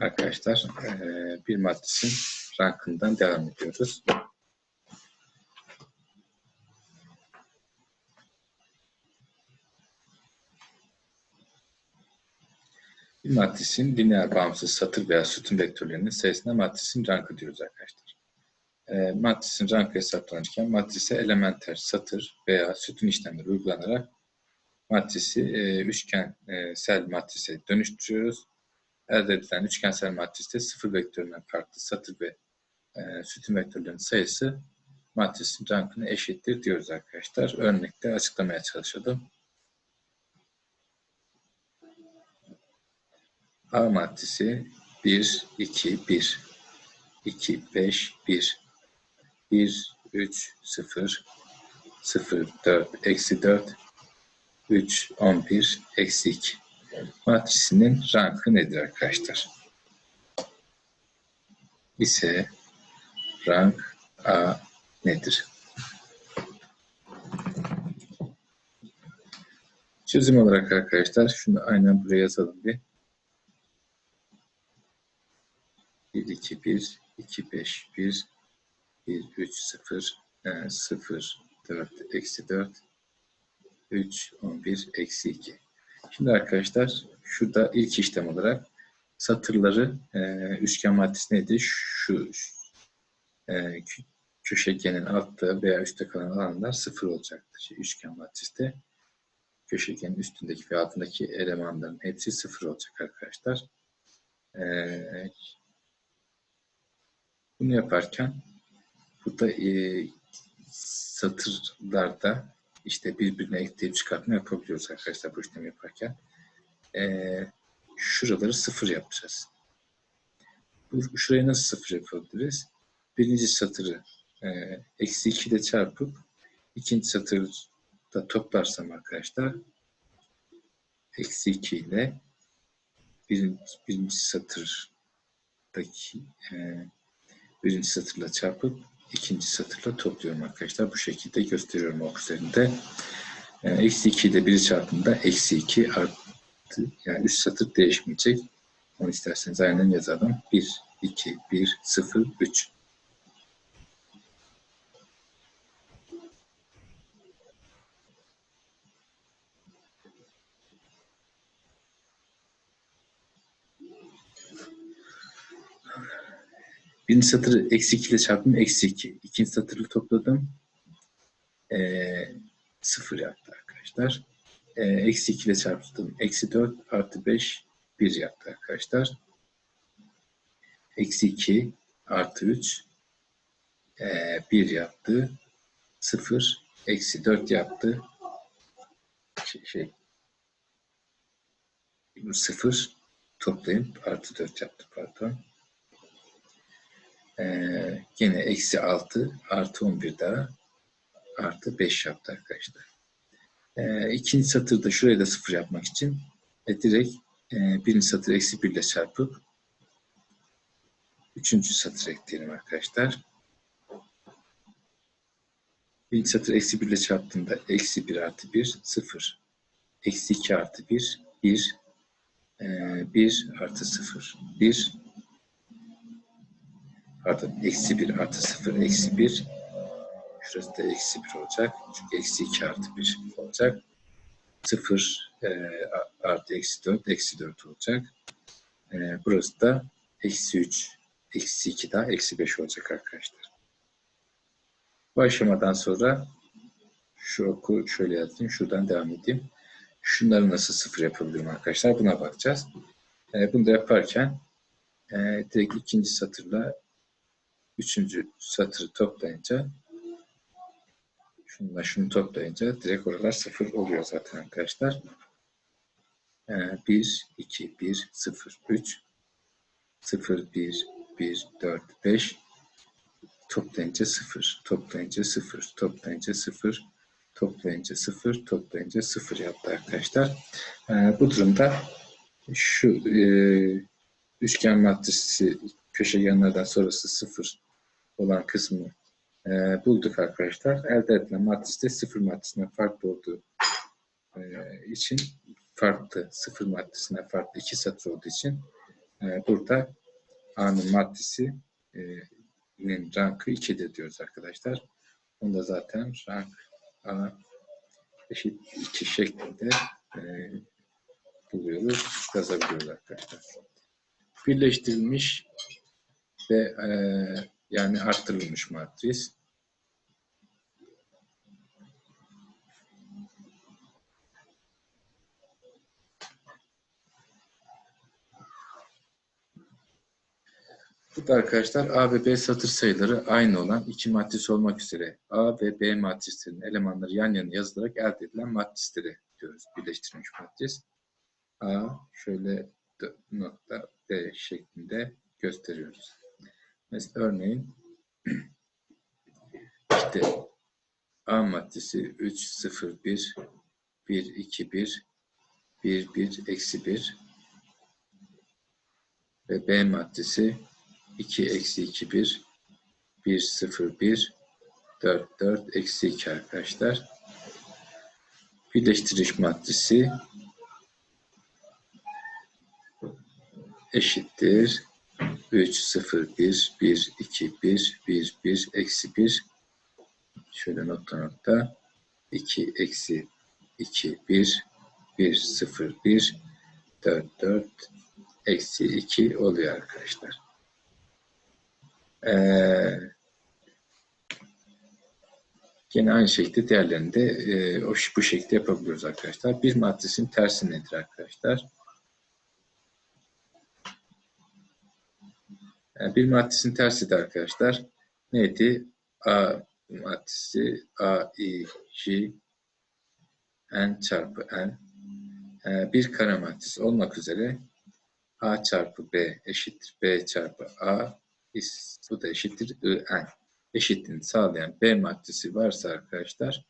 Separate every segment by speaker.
Speaker 1: Arkadaşlar bir matrisin rankından devam ediyoruz. Bir matrisin lineer bağımsız satır veya sütun vektörlerinin sayısına matrisin rankı diyoruz arkadaşlar. Eee, matrisin rankı hesaplanırken matrise elementer satır veya sütun işlemleri uygulanarak matrisi üçgensel matrise dönüştürüyoruz. Elde edilen üçgensel matriste sıfır vektöründen farklı satır ve eee, sütun vektörlerinin sayısı matrisin rankına eşittir diyoruz arkadaşlar. Örnekte açıklamaya çalışalım. A matrisi 1, 2, 1, 2, 5, 1, 1, 3, 0, 0, 4, eksi 4, 3, 11, eksi 2. Matrisinin rankı nedir arkadaşlar? İse rank A nedir? Çözüm olarak arkadaşlar şunu aynen buraya yazalım bir. 1, 2, 1, 2, 5, 1, 1, 3, 0, 0, 4, eksi 4, 3, 11, eksi 2. Şimdi arkadaşlar şurada ilk işlem olarak satırları e, üçgen matrisi neydi? Şu, e, kö- köşegenin altta veya üstte kalan alanlar sıfır olacaktır. Şey, üçgen matriste köşegenin üstündeki ve altındaki elemanların hepsi sıfır olacak arkadaşlar. E, bunu yaparken burada e, satırlarda işte birbirine ekleyip çıkartma yapabiliyoruz arkadaşlar bu işlemi yaparken. E, şuraları sıfır yapacağız. Bu, şurayı nasıl sıfır yapabiliriz? Birinci satırı e, eksi 2 ile çarpıp ikinci satırda toplarsam arkadaşlar eksi 2 ile birinci, birinci satırdaki e, birinci satırla çarpıp ikinci satırla topluyorum arkadaşlar. Bu şekilde gösteriyorum ok üzerinde. E, Eksi 2 ile 1'i çarptığımda eksi 2 artı yani üst satır değişmeyecek. Onu isterseniz aynen yazalım. 1, 2, 1, 0, 3. Birinci satırı eksi 2 ile çarptım. Eksi 2. İkinci satırı topladım. Ee, 0 yaptı arkadaşlar. Ee, eksi 2 ile çarptım. Eksi 4 artı 5 1 yaptı arkadaşlar. Eksi 2 artı 3 ee, 1 yaptı. 0 eksi 4 yaptı. Şey, şey 0 toplayıp artı 4 yaptı pardon. Ee, yine eksi 6 artı 11 daha artı 5 yaptı arkadaşlar. Ee, ikinci satırda şuraya da 0 yapmak için e, direkt e, birinci satır eksi 1 ile çarpıp üçüncü satır ekleyelim arkadaşlar. Birinci satır eksi 1 ile çarptığında eksi 1 artı 1 0. Eksi 2 artı 1 1 e, 1 artı 0 1 pardon eksi 1 artı 0 eksi 1 şurası da eksi 1 olacak. Çünkü eksi 2 artı 1 olacak. 0 e, artı eksi 4 eksi 4 olacak. E, burası da eksi 3 eksi 2 daha eksi 5 olacak arkadaşlar. Bu aşamadan sonra şu oku şöyle yazayım şuradan devam edeyim. Şunları nasıl sıfır yapabilirim arkadaşlar? Buna bakacağız. E, bunu da yaparken e, direkt ikinci satırla üçüncü satırı toplayınca şununla şunu toplayınca direkt oralar sıfır oluyor zaten arkadaşlar. Ee, 1, 2, 1, 0, 3, 0, 1, 1, 4, 5 toplayınca 0, toplayınca 0, toplayınca 0, toplayınca 0, toplayınca 0 yaptı arkadaşlar. Ee, bu durumda şu e, üçgen matrisi köşegenlerden sonrası 0 olan kısmı e, bulduk arkadaşlar. Elde edilen matriste sıfır matrisinden farklı olduğu e, için farklı sıfır matrisinden farklı iki satır olduğu için e, burada A'nın maddesi e, rankı 2'dir diyoruz arkadaşlar. Onu da zaten rank A eşit 2 şeklinde e, buluyoruz, yazabiliyoruz arkadaşlar. Birleştirilmiş ve e, yani arttırılmış matris. Burada arkadaşlar A ve B satır sayıları aynı olan iki matris olmak üzere A ve B matrislerinin elemanları yan yana yazılarak elde edilen matrisleri diyoruz. Birleştirilmiş matris. A şöyle nokta B şeklinde gösteriyoruz. Mesela örneğin işte A maddesi 3, 0, 1, 1, 2, 1, 1, 1, eksi 1 ve B maddesi 2, eksi 2, 1, 1, 0, 1, 4, 4, eksi 2 arkadaşlar. Birleştiriş maddesi eşittir 3, 0, 1, 1, 2, 1, 1, 1, eksi 1. Şöyle nokta nokta. 2, eksi 2, 1, 1, 0, 1, 4, 4, eksi 2 oluyor arkadaşlar. Ee, yine aynı şekilde diğerlerini de e, bu şekilde yapabiliyoruz arkadaşlar. Bir matrisin tersi nedir arkadaşlar? Yani bir matrisin tersi de arkadaşlar. Neydi? A matrisi A, I, J, N çarpı N. Ee, bir kare matris olmak üzere A çarpı B eşittir. B çarpı A bu da eşittir. I, N. Eşitliğini sağlayan B matrisi varsa arkadaşlar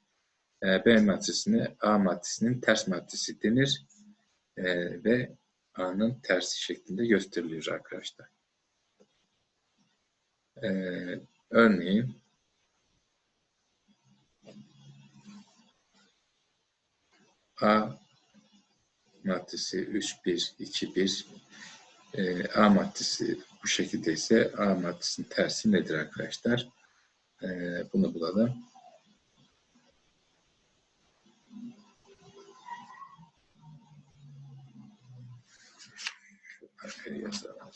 Speaker 1: e, B matrisine A matrisinin ters matrisi denir. E, ve A'nın tersi şeklinde gösteriliyor arkadaşlar. Ee, örneğin A maddesi 3, 1, 2, 1 e, A maddesi bu şekilde ise A maddesinin tersi nedir arkadaşlar? E, bunu bulalım. Arkaya yazalım.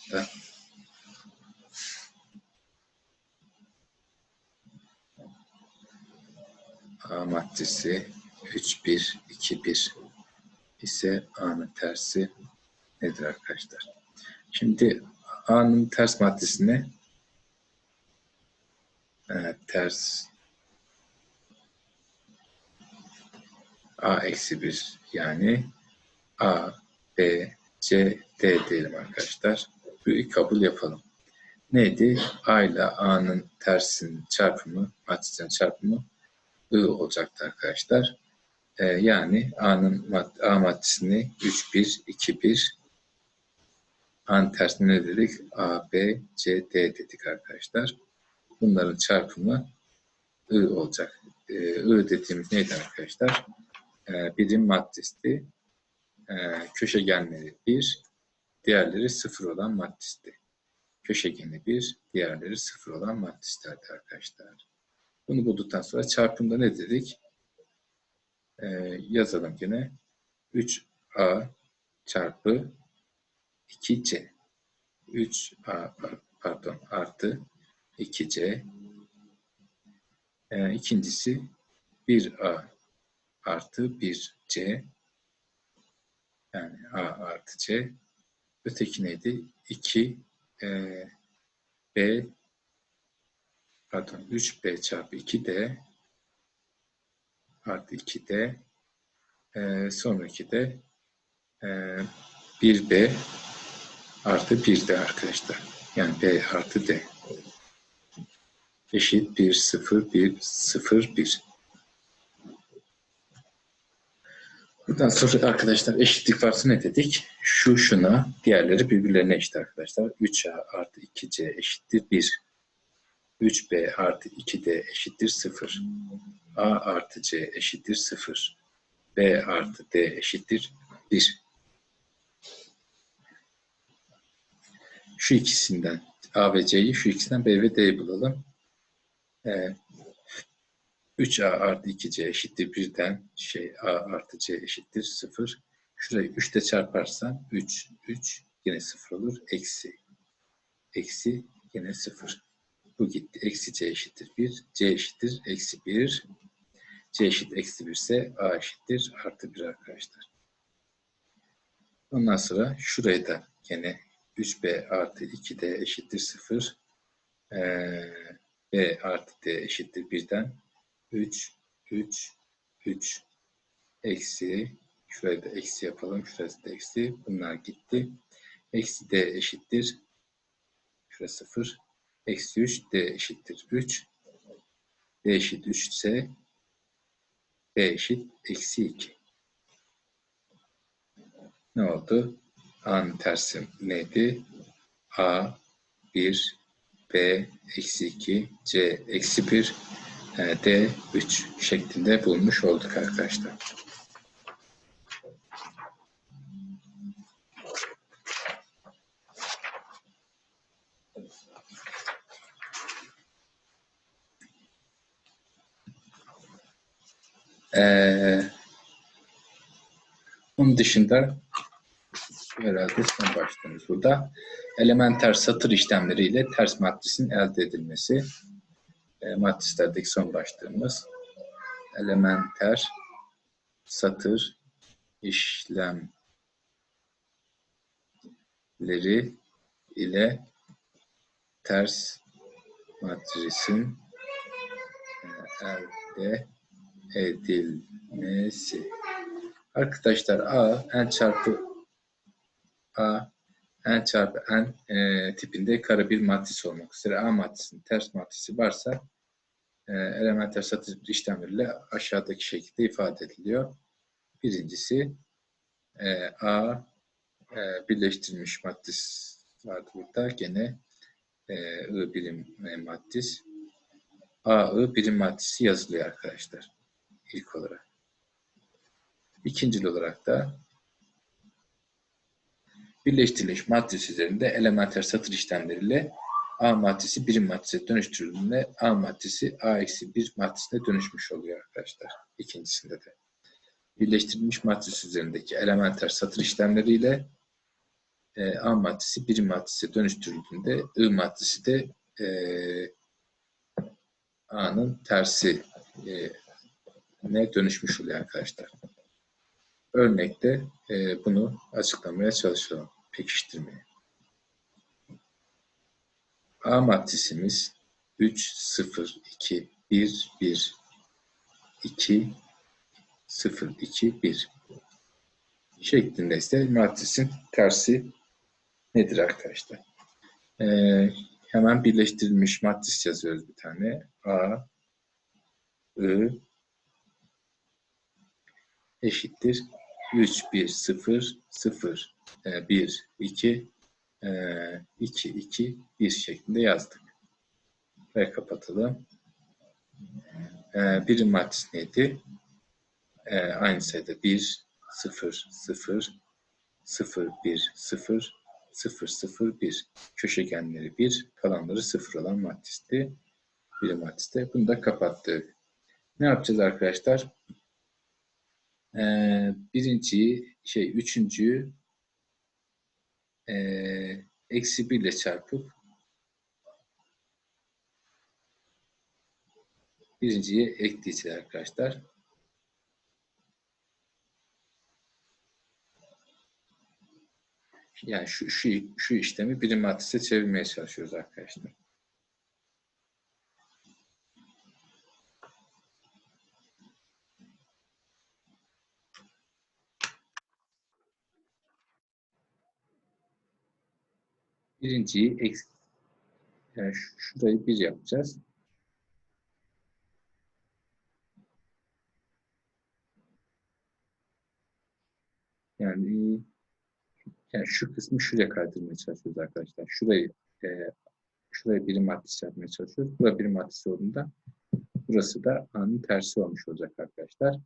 Speaker 1: A maddesi 3, 1, 2, 1 ise A'nın tersi nedir arkadaşlar? Şimdi A'nın ters maddesine evet, ters A eksi 1 yani A, B, C, D diyelim arkadaşlar. Bu kabul yapalım. Neydi? A ile A'nın tersinin çarpımı, matrisinin çarpımı I olacaktı arkadaşlar. Ee, yani A'nın A maddesini 3, 1, 2, 1 A'nın tersine ne dedik? A, B, C, D dedik arkadaşlar. Bunların çarpımı I olacak. Ee, I dediğimiz neydi arkadaşlar? Ee, birim maddesti. Ee, köşegenleri 1, diğerleri 0 olan maddisti. Köşegeni 1, diğerleri 0 olan maddistlerdi arkadaşlar. Bunu bulduktan sonra çarpımda ne dedik? Ee, yazalım yine. 3A çarpı 2C. 3A pardon artı 2C. Ee, ikincisi 1A artı 1C. Yani A artı C. Öteki neydi? 2 e, B pardon 3b çarpı 2d artı 2d e, sonraki de e, 1b artı 1d arkadaşlar. Yani b artı d eşit 1, 0, 1, 0, 1. Buradan sonra arkadaşlar eşitlik varsa ne dedik? Şu şuna, diğerleri birbirlerine eşit arkadaşlar. 3a artı 2c eşittir 1. 3b artı 2d eşittir 0. a artı c eşittir 0. b artı d eşittir 1. şu ikisinden A ve C'yi, şu ikisinden B ve D'yi bulalım. Ee, 3A artı 2C eşittir 1'den şey A artı C eşittir 0. Şurayı 3 ile çarparsam 3, 3 yine 0 olur. Eksi, eksi yine 0. Bu gitti. Eksi C eşittir 1. C eşittir eksi 1. C eşit eksi 1 ise A eşittir artı 1 arkadaşlar. Ondan sonra şurayı da yine 3B artı 2D eşittir 0. Ee, B artı D eşittir 1'den 3, 3, 3 eksi şurayı da eksi yapalım. Şurası da eksi. Bunlar gitti. Eksi D eşittir. Şurası 0. Eksi 3 D eşittir 3. D eşit 3 ise B eşit eksi 2. Ne oldu? A'nın tersi neydi? A 1 B eksi 2 C eksi 1 D 3 şeklinde bulmuş olduk arkadaşlar. Ee, onun dışında herhalde son başlığımız burada. Elementer satır işlemleriyle ters matrisin elde edilmesi. E, matrislerdeki son başlığımız. Elementer satır işlemleri ile ters matrisin e, elde edilmesi. Arkadaşlar A n çarpı A n çarpı n e, tipinde kare bir matris olmak üzere A matrisinin ters matrisi varsa e, elementer satır işlemleriyle aşağıdaki şekilde ifade ediliyor. Birincisi e, A e, birleştirilmiş matris vardı burada. Gene e, I birim e, matris. A, I birim matrisi yazılıyor arkadaşlar. İlk olarak. İkincil olarak da birleştirilmiş matris üzerinde elementer satır işlemleriyle A matrisi birim matrise dönüştürüldüğünde A matrisi A-1 matrisine dönüşmüş oluyor arkadaşlar. İkincisinde de. Birleştirilmiş matris üzerindeki elementer satır işlemleriyle e, A matrisi birim matrise dönüştürüldüğünde I matrisi de e, A'nın tersi e, ne dönüşmüş oluyor arkadaşlar. Örnekte e, bunu açıklamaya çalışalım. Pekiştirmeye. A matrisimiz 3, 0, 2, 1, 1, 2, 0, 2, 1 şeklinde ise matrisin tersi nedir arkadaşlar? Ee, hemen birleştirilmiş matris yazıyoruz bir tane. A, I eşittir 3, 1, 0, 0, 1, 2, 2, 2, 1 şeklinde yazdık. Ve kapatalım. E, birim matris neydi? E, aynı sayıda 1, 0, 0, 0, 1, 0, 0, 0, 1. Köşegenleri 1, kalanları 0 olan matristi. Birim matriste. Bunu da kapattık. Ne yapacağız arkadaşlar? Ee, birinciyi, şey, üçüncüyü e, eksi 1 ile çarpıp birinciye ekleyeceğiz arkadaşlar. Yani şu, şu, şu işlemi birim matrise çevirmeye çalışıyoruz arkadaşlar. Birinciyi eksi yani şurayı bir yapacağız. Yani yani şu kısmı şuraya kaydırmaya çalışıyoruz arkadaşlar. Şurayı e, şuraya birim matrisi yapmaya çalışıyoruz. Burada birim matrisi olduğunda burası da A'nın tersi olmuş olacak arkadaşlar.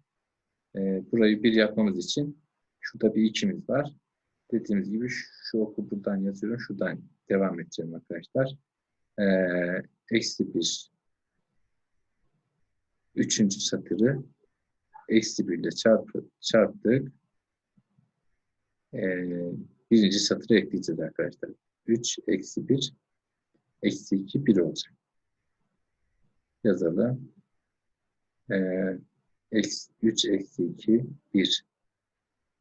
Speaker 1: E, burayı bir yapmamız için şurada bir ikimiz var. Dediğimiz gibi şu oku buradan yazıyorum. Şuradan devam edeceğim arkadaşlar. Ee, eksi 1 üçüncü satırı eksi 1 ile çarpı, çarptık. Ee, birinci satırı ekleyeceğiz arkadaşlar. 3 eksi 1 eksi 2 1 olacak. Yazalım. Ee, eksi, 3 eksi 2 1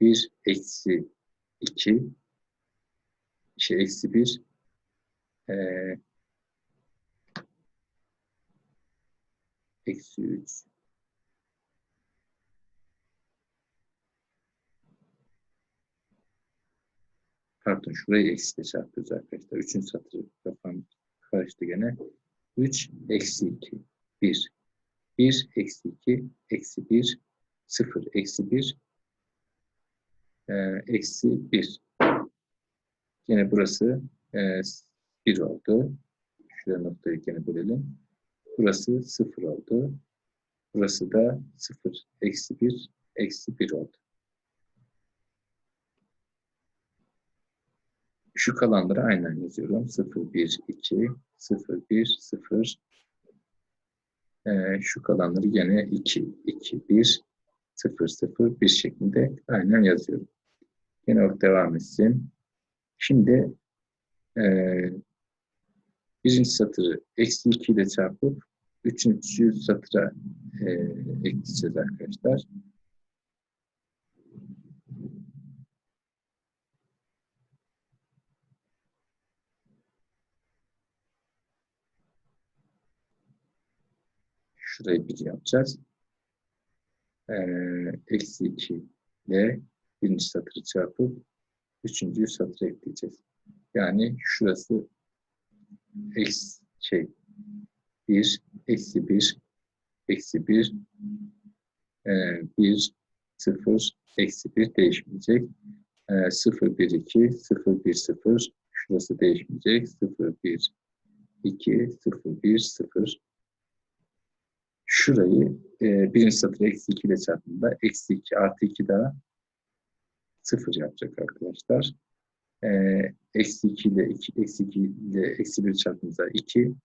Speaker 1: 1 eksi 2 şey eksi 1 ee, eksi 3 pardon şurayı eksi çarpıyoruz arkadaşlar. Üçüncü satırı kafam karıştı gene. 3 eksi 2 1 1 eksi 2 eksi 1 0 eksi 1 e, eksi 1 yine burası e, 1 oldu. Şuraya noktayı gene bölelim. Burası 0 oldu. Burası da 0 eksi 1 eksi 1 oldu. Şu kalanları aynen yazıyorum. 0, 1, 2, 0, 1, 0. Ee, şu kalanları yine 2, 2, 1, 0, 0, 1 şeklinde aynen yazıyorum. Yine ok devam etsin. Şimdi e, birinci satırı eksi 2 ile çarpıp üçüncü satıra e, ekleyeceğiz arkadaşlar. Şurayı bir yapacağız. Ee, eksi 2 ile birinci satırı çarpıp üçüncü satırı ekleyeceğiz. Yani şurası eksi şey 1, eksi 1, eksi 1, e, 1, 0, eksi 1 değişmeyecek. E, 0, 1, 2, 0, 1, 0, şurası değişmeyecek. 0, 1, 2, 0, 1, 0, şurayı e, birinci satır eksi 2 ile çarptığında eksi 2 artı 2 daha 0 yapacak arkadaşlar. E, eksi 2 ile 2, eksi 2 ile eksi 1 çarptığımızda 2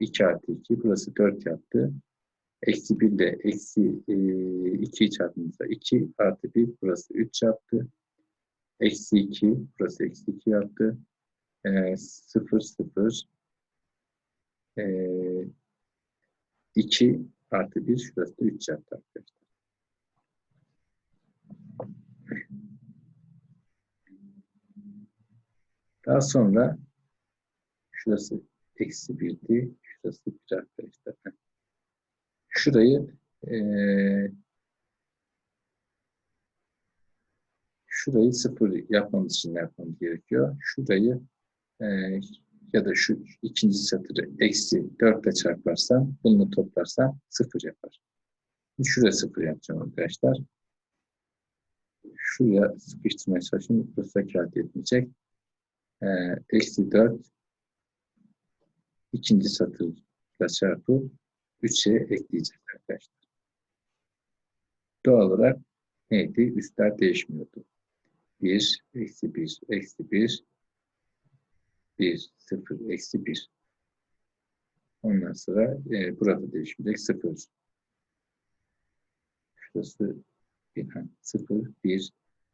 Speaker 1: 2 artı 2 burası 4 yaptı. Eksi 1 ile eksi e, 2'yi çarptığımızda 2 artı 1 burası 3 yaptı. Eksi 2 burası eksi 2 yaptı. E, 0 0 e, 2 artı 1 şurası da 3 yaptı arkadaşlar. Daha sonra şurası eksi 1'di. Şurası 1 arkadaşlar. Şurayı e, şurayı sıfır yapmamız için yapmamız gerekiyor? Şurayı e, ya da şu ikinci satırı eksi 4 ile çarparsam bunu toplarsam 0 yapar. Şuraya 0 yapacağım arkadaşlar. Şuraya sıkıştırmaya çalışayım. Burası kağıt etmeyecek. Ee, eksi 4 ikinci satırla çarpıp 3'e ekleyeceğiz arkadaşlar. Doğal olarak neydi? Üstler değişmiyordu. 1, eksi 1, eksi 1, 1, 0, eksi 1. Ondan sonra e, burada değişmeyecek 0. Şurası 1, 0, 1,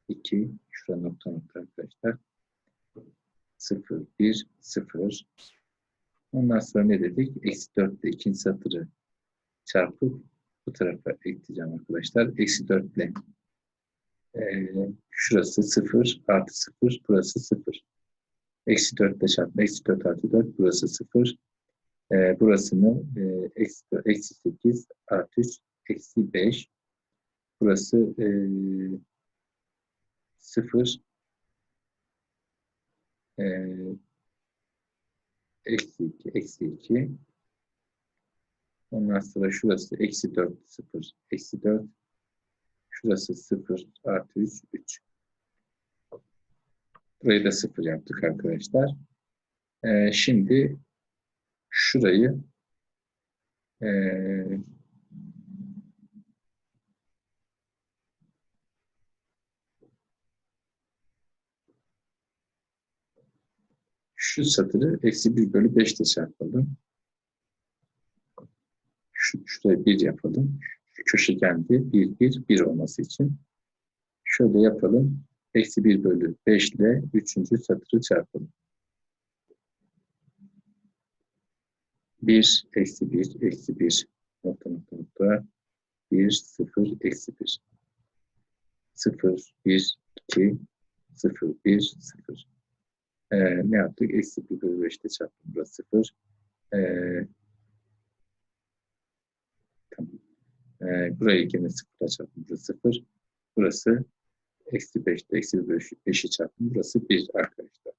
Speaker 1: 2, şurada nokta nokta arkadaşlar. 0, 1, 0. Ondan sonra ne dedik? Eksi 4 ile ikinci satırı çarpıp bu tarafa ekleyeceğim arkadaşlar. Eksi 4 ile e, şurası 0 artı 0, burası 0. Eksi 4 ile çarpma. Eksi 4 artı 4. Burası 0. E, burasını e, eksi, eksi 8 artı 3 eksi 5. Burası e, 0 e, eksi 2 eksi 2 ondan sonra şurası eksi 4 0 eksi 4 şurası 0 artı 3 3 Burayı da sıfır yaptık arkadaşlar. Ee, şimdi şurayı e, Şu satırı eksi 1 bölü 5 ile çarpalım. Şu, şuraya 1 yapalım. Şu köşegende 1, 1, 1 olması için. Şöyle yapalım. Eksi 1 bölü 5 ile 3. satırı çarpalım. 1, eksi 1, eksi 1, nokta nokta nokta, 1, 0, eksi 1. 0, 1, 2, 0, 1, 0. Ee, ne yaptık? Eksi 1 bölü 5'te çarptım. Burası 0. Ee, tamam. Ee, burayı yine 0'la çarptım. Burası 0. Burası eksi 5'te eksi 1 bölü 5'i çarptım. Burası 1 arkadaşlar.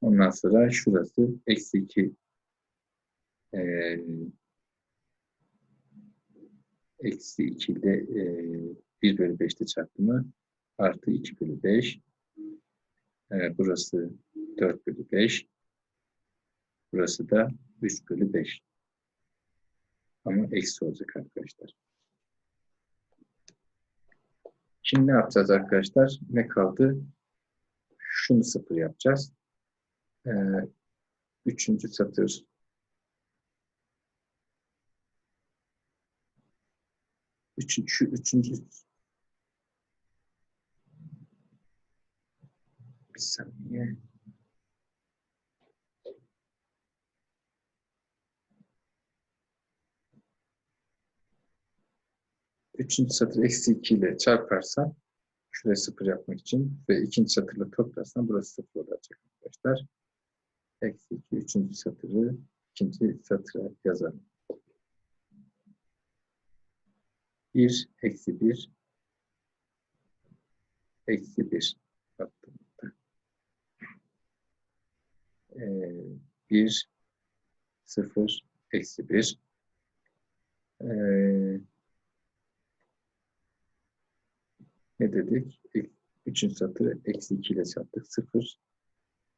Speaker 1: Ondan sonra şurası eksi 2 ee, eksi 2 ile e, 1 bölü 5'te çarpımı artı 2 bölü 5. Ee, burası 4 bölü 5. Burası da 3 bölü 5. Ama eksi olacak arkadaşlar. Şimdi ne yapacağız arkadaşlar? Ne kaldı? Şunu sıfır yapacağız. Ee, üçüncü satır Üçüncü, üçüncü bir saniye. Üçüncü satır eksi 2 ile çarparsam şuraya sıfır yapmak için ve ikinci satırla toplarsam burası sıfır olacak arkadaşlar. Eksi 2, üçüncü satırı ikinci satıra yazalım. 1 eksi 1 eksi 1 baktığımda ee, 1 0 eksi 1 ee, ne dedik? Üçüncü satırı eksi 2 ile çarptık. 0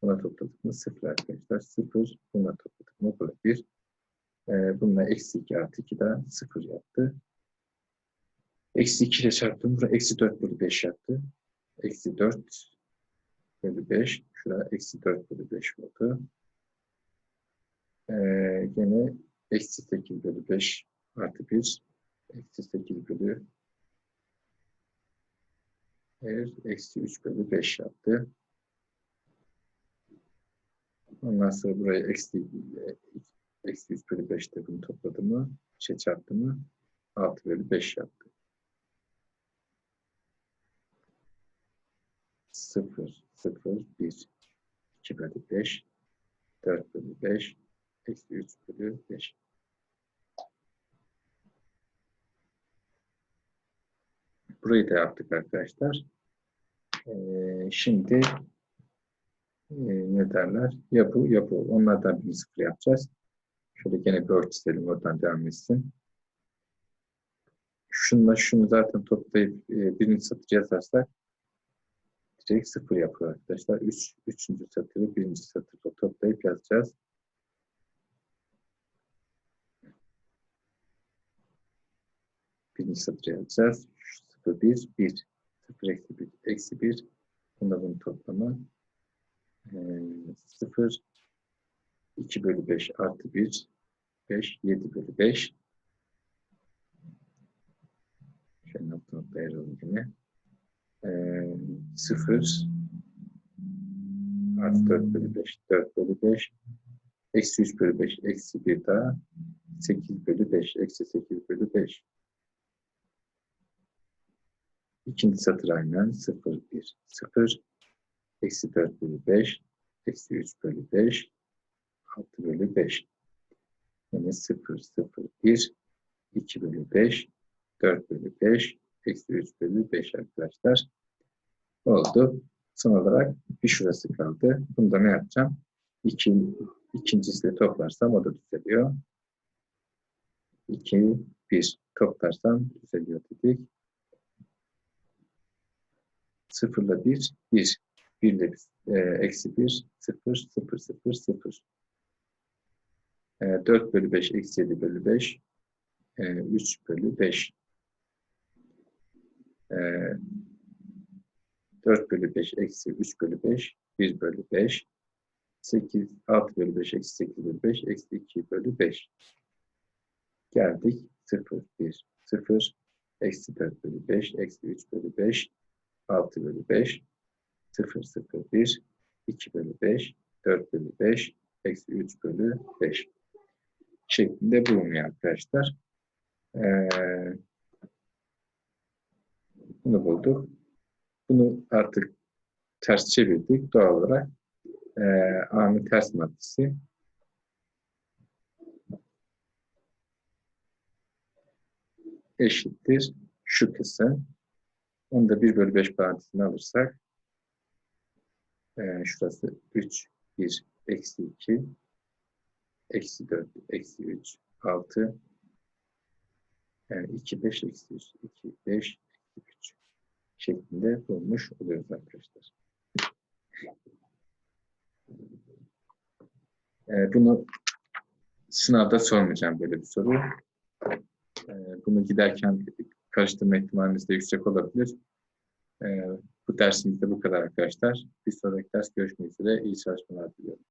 Speaker 1: buna topladık mı? 0 arkadaşlar. 0 buna topladık mı? Burada 1 ee, bununla eksi 2 artı 2 daha 0 yaptı. Eksi 2 ile çarptım. Burası eksi 4 bölü 5 yaptı. Eksi 4 bölü 5. Şurada eksi 4 bölü 5 oldu. Ee, gene eksi 8 bölü 5 artı 1. Eksi 8 bölü evet, eksi 3 bölü 5 yaptı. Ondan sonra buraya eksi, eksi 3 bölü 5'te bunu topladı mı? Şey çarptı mı? 6 bölü 5 yaptı. 0, 0, 1, 2 bölü 5, 4 bölü 5, eksi 3 bölü 5. Burayı da yaptık arkadaşlar. Ee, şimdi e, ne derler? Yapı, yapı. Onlardan bir sıfır yapacağız. Şöyle gene bir örtü çizelim. Oradan devam etsin. Şunla şunu zaten toplayıp e, birinci satır yazarsak direkt sıfır yapıyor arkadaşlar. Üç, üçüncü satırı birinci satırla toplayıp yazacağız. Birinci satır yazacağız. 0, 1, 1. 0, eksi 1, eksi 1. Bunda bunun toplamı. Ee, 0, 2 bölü 5 artı 1, 5, 7 bölü 5. Şöyle nokta nokta ayıralım yine e, 0 artı 4 bölü 5, 4 bölü 5, eksi 3 bölü 5, eksi 1 daha. 8 bölü 5, eksi 8 bölü 5. İkinci satır aynen. 0, 1, 0, eksi 4 bölü 5, eksi 3 bölü 5, 6 bölü 5. Yani 0, 0, 1, 2 bölü 5, 4 bölü 5, eksi 3 bölü 5 arkadaşlar. Oldu. Son olarak bir şurası kaldı. Bunu da ne yapacağım? İki, ikincisiyle toplarsam o da düzeliyor. 2, 1 toplarsam düzeliyor dedik. 0 ile 1, 1. 1 ile eksi 1, 0, 0, 0, 0. E, 4 bölü 5, eksi 7 bölü 5, e, 3 bölü 5. E, 4 bölü 5 eksi 3 bölü 5, 1 bölü 5. 8, 6 bölü 5, eksi 8 bölü 5, eksi 2 bölü 5. Geldik 0, 1, 0, eksi 4 bölü 5, eksi 3 bölü 5, 6 bölü 5, 0, 0, 1, 2 bölü 5, 4 bölü 5, eksi 3 bölü 5 şeklinde bulunuyor arkadaşlar. Ee, bunu bulduk. Bunu artık ters çevirdik. Doğal olarak e, A'nın ters maddesi eşittir şu kısım. Onu da 1 bölü 5 parantezine alırsak e, şurası 3, 1, eksi 2, eksi 4, eksi 3, 6, yani 2, 5, eksi 3, 2, 5, 3 şeklinde bulmuş oluyoruz arkadaşlar. Ee, bunu sınavda sormayacağım böyle bir soru. Ee, bunu giderken karıştırma ihtimaliniz de yüksek olabilir. Ee, bu dersimizde bu kadar arkadaşlar. Bir sonraki ders görüşmek üzere. İyi çalışmalar diliyorum.